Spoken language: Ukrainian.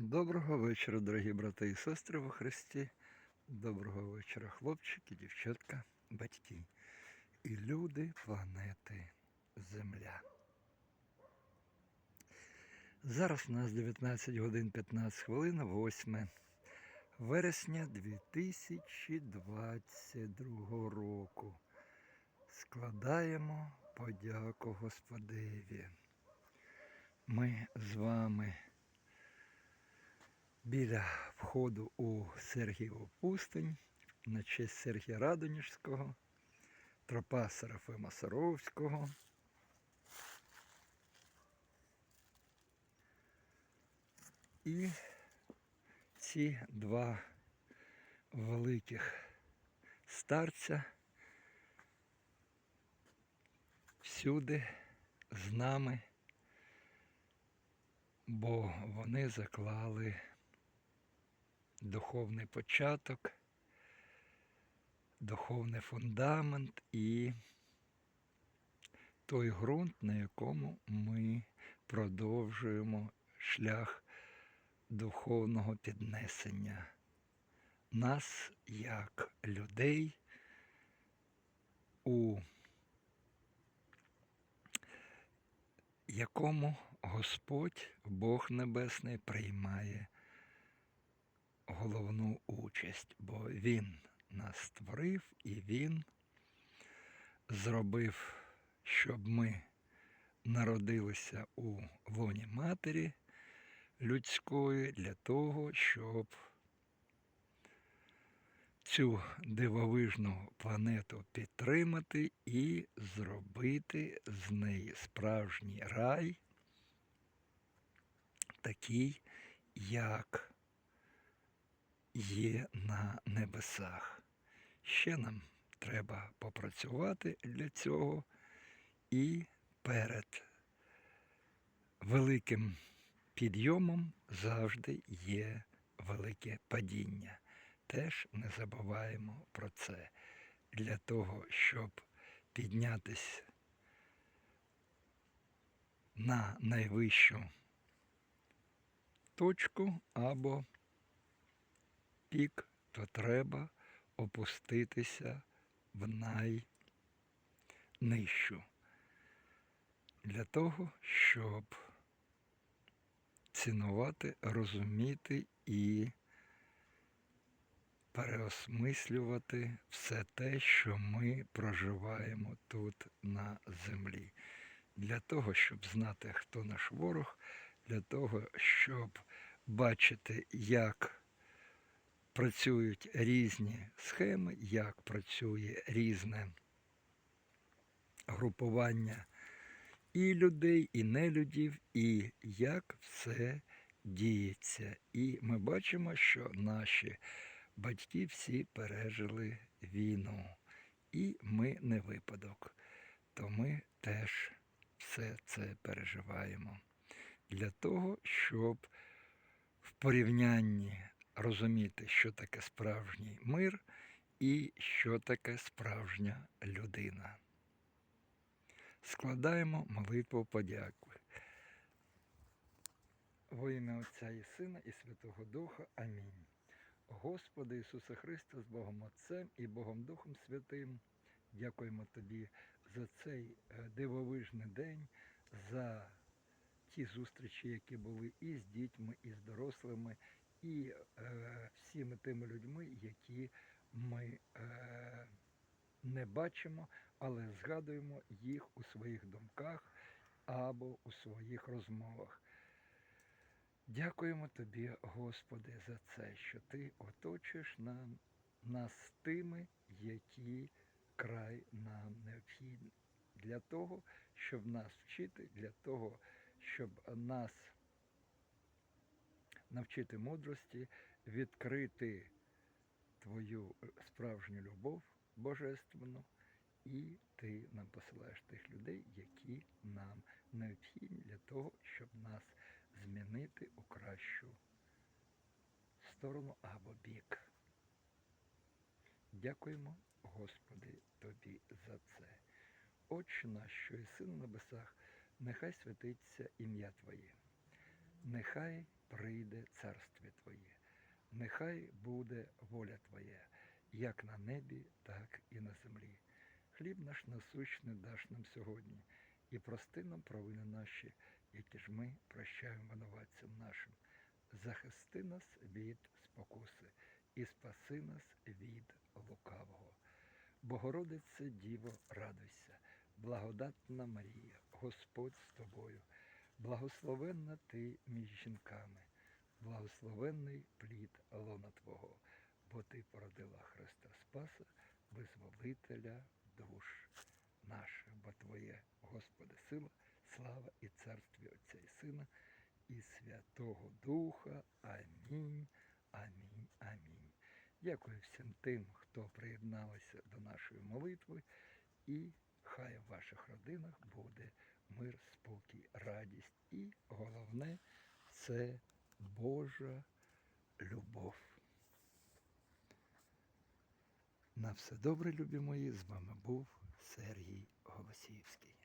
Доброго вечора, дорогі брати і сестри во Христі. Доброго вечора, хлопчики, дівчатка, батьки і люди планети Земля. Зараз у нас 19 годин 15 хвилин, 8 вересня 2022 року. Складаємо подяку Господеві. Ми з вами біля входу у Сергієву пустинь на честь Сергія Радоніжського, тропа Серафима Саровського. І ці два великих старця всюди з нами, бо вони заклали духовний початок, духовний фундамент і той ґрунт, на якому ми продовжуємо шлях духовного піднесення. Нас як людей у якому Господь Бог Небесний приймає головну участь, бо Він нас створив і Він зробив, щоб ми народилися у лоні матері людської для того, щоб цю дивовижну планету підтримати і зробити з неї справжній рай, такий, як є на небесах. Ще нам треба попрацювати для цього і перед великим підйомом завжди є велике падіння. Теж не забуваємо про це. Для того, щоб піднятися на найвищу точку або пік, то треба опуститися в найнижчу. Для того, щоб цінувати, розуміти і переосмислювати все те, що ми проживаємо тут на землі. Для того, щоб знати, хто наш ворог, для того, щоб бачити, як працюють різні схеми, як працює різне групування і людей, і нелюдів, і як все діється. І ми бачимо, що наші батьки всі пережили війну. І ми не випадок. То ми теж все це переживаємо. Для того, щоб в порівнянні розуміти, що таке справжній мир і що таке справжня людина. Складаємо молитву подяки. Во ім'я Отця і Сина і Святого Духа. Амінь. Господи Ісусе Христе, з Богом Отцем і Богом Духом Святим. Дякуємо Тобі за цей е, дивовижний день, за ті зустрічі, які були і з дітьми, і з дорослими, і е, всіми тими людьми, які ми е, не бачимо, але згадуємо їх у своїх думках або у своїх розмовах. Дякуємо Тобі, Господи, за це, що Ти оточуєш нам, нас тими, які край нам необхідні. Для того, щоб нас вчити, для того, щоб нас навчити мудрості, відкрити Твою справжню любов божественну, і Ти нам посилаєш тих людей, які нам необхідні для того, щоб нас змінити у кращу сторону або бік. Дякуємо, Господи, Тобі за це. Отче наш, що єси на небесах, нехай святиться ім'я Твоє, нехай прийде царстві Твоє. Нехай буде воля Твоя, як на небі, так і на землі. Хліб наш насущний даш нам сьогодні, і прости нам провини наші, які ж ми прощаємо винуватцям нашим. Захисти нас від спокуси і спаси нас від лукавого. Богородице Діво, радуйся, благодатна Марія, Господь з тобою, благословенна ти між жінками, благословенний плід лона Твого, бо ти породила Христа Спаса, визволителя душ наших, бо Твоє, Господи, сила, слава і царстві Отця і Сина, і Святого Духа. Амінь, амінь, амінь. Дякую всім тим, хто приєдналися до нашої молитви, і хай в ваших родинах буде мир, спокій, радість. І головне це Божа любов. На все добре, любі мої, з вами був Сергій Голосіївський.